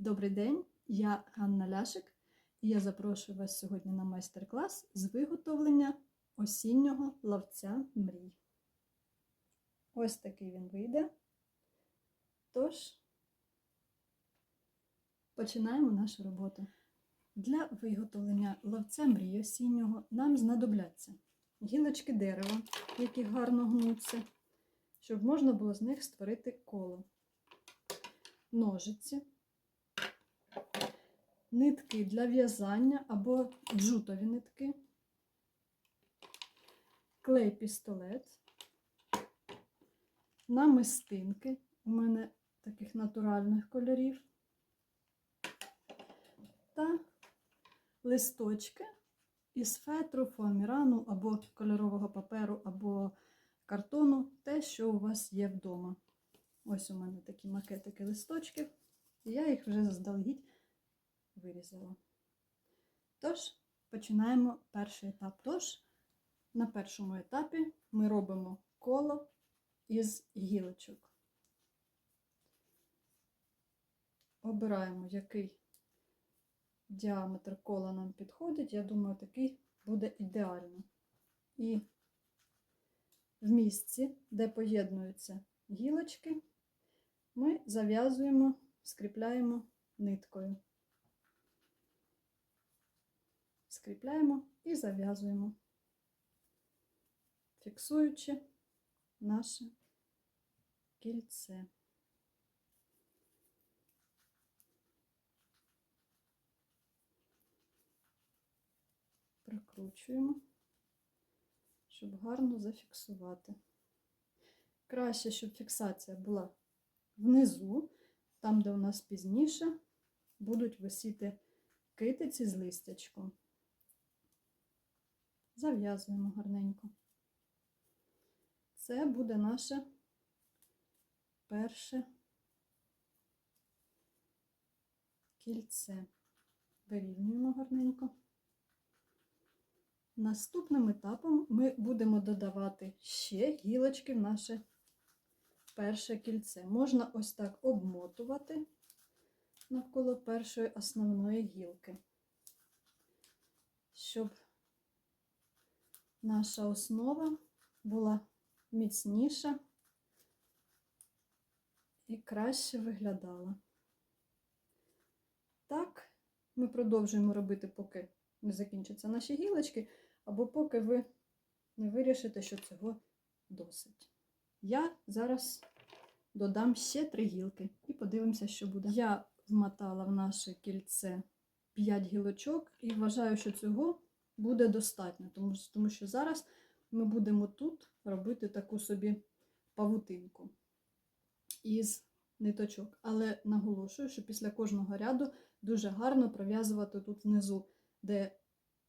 Добрий день, я Ганна Ляшик, і я запрошую вас сьогодні на майстер-клас з виготовлення осіннього ловця мрій. Ось такий він вийде. Тож, починаємо нашу роботу. Для виготовлення ловця мрій осіннього нам знадобляться гілочки дерева, які гарно гнуться, щоб можна було з них створити коло, ножиці, нитки для в'язання або джутові нитки, клей пістолет, намистинки. У мене таких натуральних кольорів. Та листочки із фетру, фоамірану або кольорового паперу, або картону, те, що у вас є вдома. Ось у мене такі макетики листочків, я їх вже заздалегідь вирізала. Тож, починаємо перший етап. Тож, на першому етапі ми робимо коло із гілочок. Обираємо, який діаметр кола нам підходить. Я думаю, такий буде ідеально. І в місці, де поєднуються гілочки, ми зав'язуємо, скріпляємо ниткою. Скріпляємо і зав'язуємо, фіксуючи наше кільце. Прикручуємо, щоб гарно зафіксувати. Краще, щоб фіксація була внизу, там, де у нас пізніше будуть висіти китиці з листячком. Зав'язуємо гарненько. Це буде наше перше кільце. Вирівнюємо гарненько. Наступним етапом ми будемо додавати ще гілочки в наше перше кільце. Можна ось так обмотувати навколо першої основної гілки, щоб наша основа була міцніша і краще виглядала. Так, ми продовжуємо робити, поки не закінчаться наші гілочки, або поки ви не вирішите, що цього досить. Я зараз додам ще три гілки і подивимося, що буде. Я вмотала в наше кільце 5 гілочок і вважаю, що цього буде достатньо, тому, тому що зараз ми будемо тут робити таку собі павутинку із ниточок. Але наголошую, що після кожного ряду дуже гарно пров'язувати тут внизу, де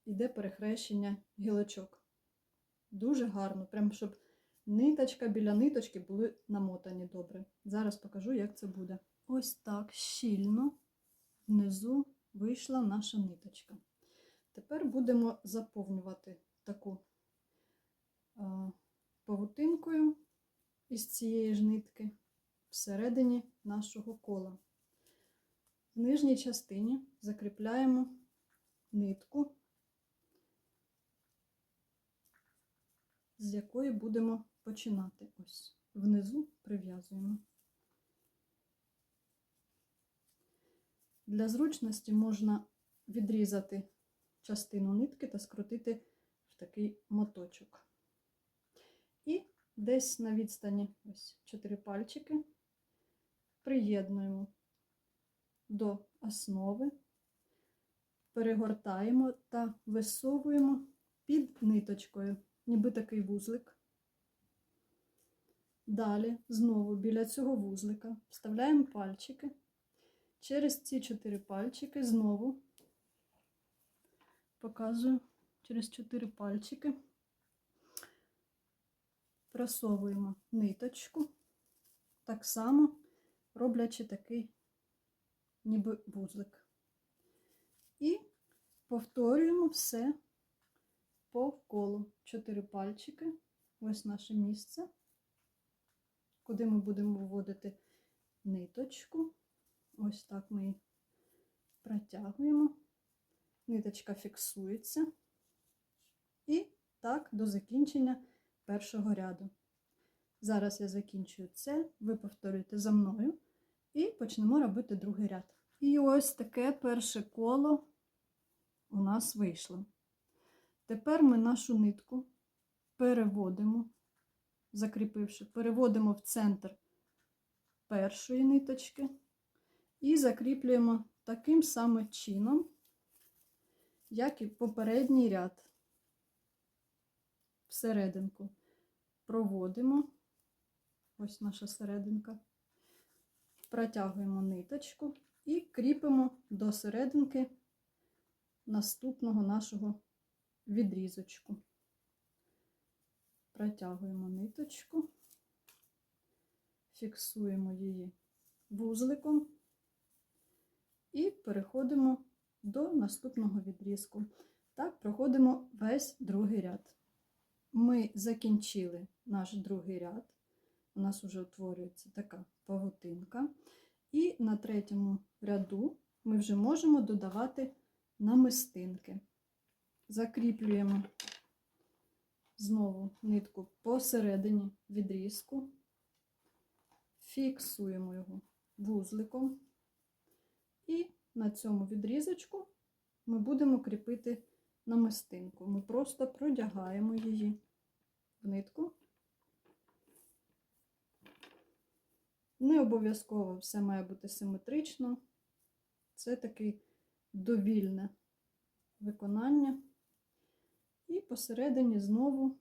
йде перехрещення гілочок. Дуже гарно, прям щоб ниточка біля ниточки були намотані добре. Зараз покажу, як це буде. Ось так щільно внизу вийшла наша ниточка. Тепер будемо заповнювати таку а, павутинкою із цієї ж нитки всередині нашого кола. В нижній частині закріпляємо нитку, з якої будемо починати. Ось внизу прив'язуємо. Для зручності можна відрізати частину нитки та скрутити в такий моточок. І десь на відстані ось 4 пальчики приєднуємо до основи, перегортаємо та висовуємо під ниточкою, ніби такий вузлик. Далі знову біля цього вузлика вставляємо пальчики. Через ці чотири пальчики знову показую через чотири пальчики, просовуємо ниточку, так само роблячи такий ніби вузлик. І повторюємо все по колу. Чотири пальчики, ось наше місце, куди ми будемо вводити ниточку. Ось так ми її Протягуємо, ниточка фіксується. І так до закінчення першого ряду. Зараз я закінчую це, ви повторюєте за мною і почнемо робити другий ряд. І ось таке перше коло у нас вийшло. Тепер ми нашу нитку переводимо, закріпивши, переводимо в центр першої ниточки і закріплюємо таким самим чином, як і попередній ряд. Всерединку проводимо, ось наша серединка, протягуємо ниточку і кріпимо до серединки наступного нашого відрізочку. Протягуємо ниточку, фіксуємо її вузликом і переходимо до наступного відрізку. Так, проходимо весь другий ряд. Ми закінчили наш другий ряд. У нас вже утворюється така павутинка. І на третьому ряду ми вже можемо додавати намистинки. Закріплюємо знову нитку посередині відрізку, фіксуємо його вузликом, і на цьому відрізочку ми будемо кріпити намистинку. Ми просто продягаємо її в нитку. Не обов'язково все має бути симетрично. Це таке довільне виконання. І посередині знову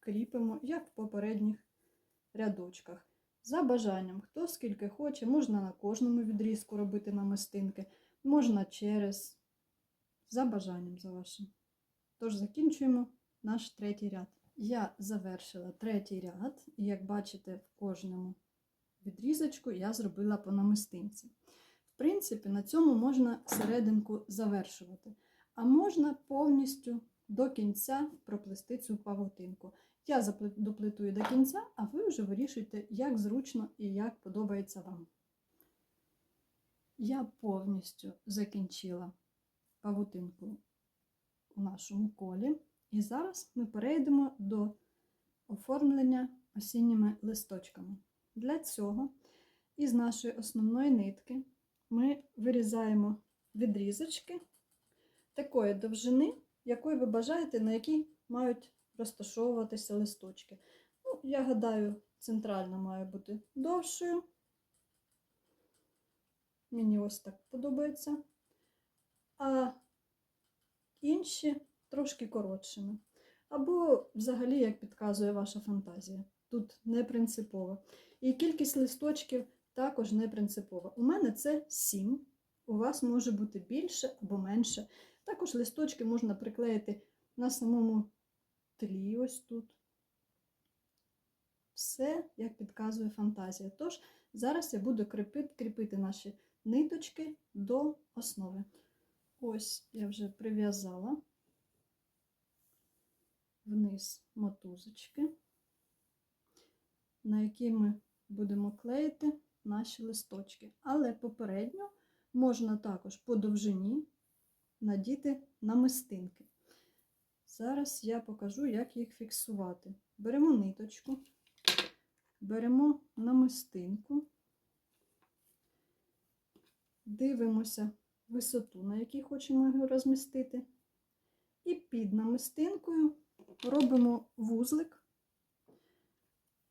кріпимо, як в попередніх рядочках. За бажанням, хто скільки хоче, можна на кожному відрізку робити намистинки, можна через, за бажанням за вашим. Тож закінчуємо наш третій ряд. Я завершила третій ряд, і як бачите, в кожному відрізочку я зробила по намистинці. В принципі, на цьому можна серединку завершувати, а можна повністю до кінця проплести цю павутинку. Я доплетую до кінця, а ви вже вирішуйте, як зручно і як подобається вам. Я повністю закінчила павутинку у нашому колі. І зараз ми перейдемо до оформлення осінніми листочками. Для цього із нашої основної нитки ми вирізаємо відрізочки такої довжини, якої ви бажаєте, на якій мають розташовуватися листочки. Ну, Я гадаю, центральна має бути довшою. Мені ось так подобається. А інші трошки коротшими. Або, взагалі, як підказує ваша фантазія. Тут не принципово. І кількість листочків також не принципова. У мене це 7, у вас може бути більше або менше. Також листочки можна приклеїти на самому тлі, ось тут. Все, як підказує фантазія. Тож, зараз я буду кріпити, наші ниточки до основи. Ось я вже прив'язала вниз мотузочки, на які ми будемо клеїти наші листочки. Але попередньо можна також по довжині надіти намистинки. Зараз я покажу, як їх фіксувати. Беремо ниточку, беремо намистинку, дивимося висоту, на якій хочемо його розмістити, і під намистинкою робимо вузлик,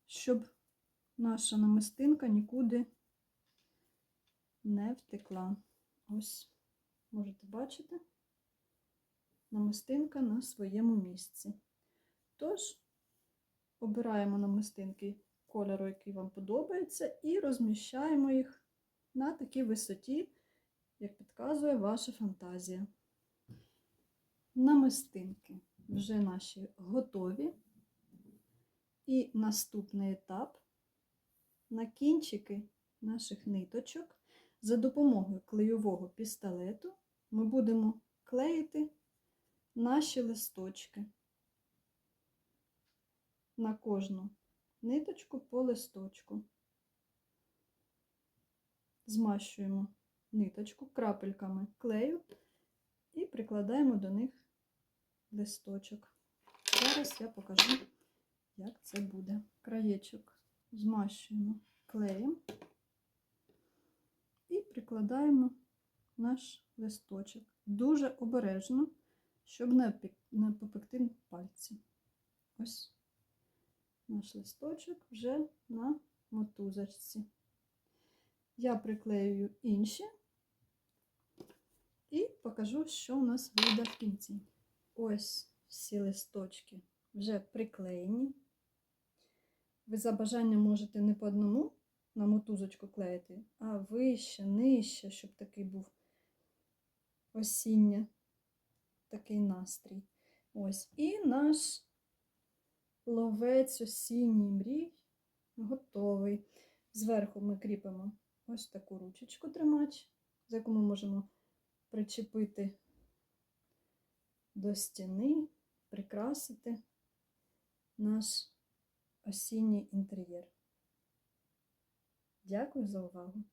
щоб наша намистинка нікуди не втекла. Ось, можете бачити, намистинка на своєму місці. Тож, обираємо намистинки кольору, який вам подобається, і розміщаємо їх на такій висоті, як підказує ваша фантазія. Намистинки вже наші готові. І наступний етап на кінчики наших ниточок за допомогою клейового пістолету ми будемо клеїти наші листочки на кожну ниточку по листочку. Змащуємо ниточку крапельками клею і прикладаємо до них листочок. Зараз я покажу, як це буде. Краєчок змащуємо клеєм і прикладаємо наш листочок. Дуже обережно, щоб не попекти пальці. Ось наш листочок вже на мотузочці. Я приклею інші і покажу, що у нас вийде в кінці. Ось всі листочки вже приклеєні. Ви за бажанням можете не по одному на мотузочку клеїти, а вище, нижче, щоб такий був осіння, такий настрій. Ось. І наш ловець осінній мрій готовий. Зверху ми кріпимо ось таку ручечку тримач, за яку ми можемо причепити до стіни, прикрасити наш осінній інтер'єр. Дякую за увагу!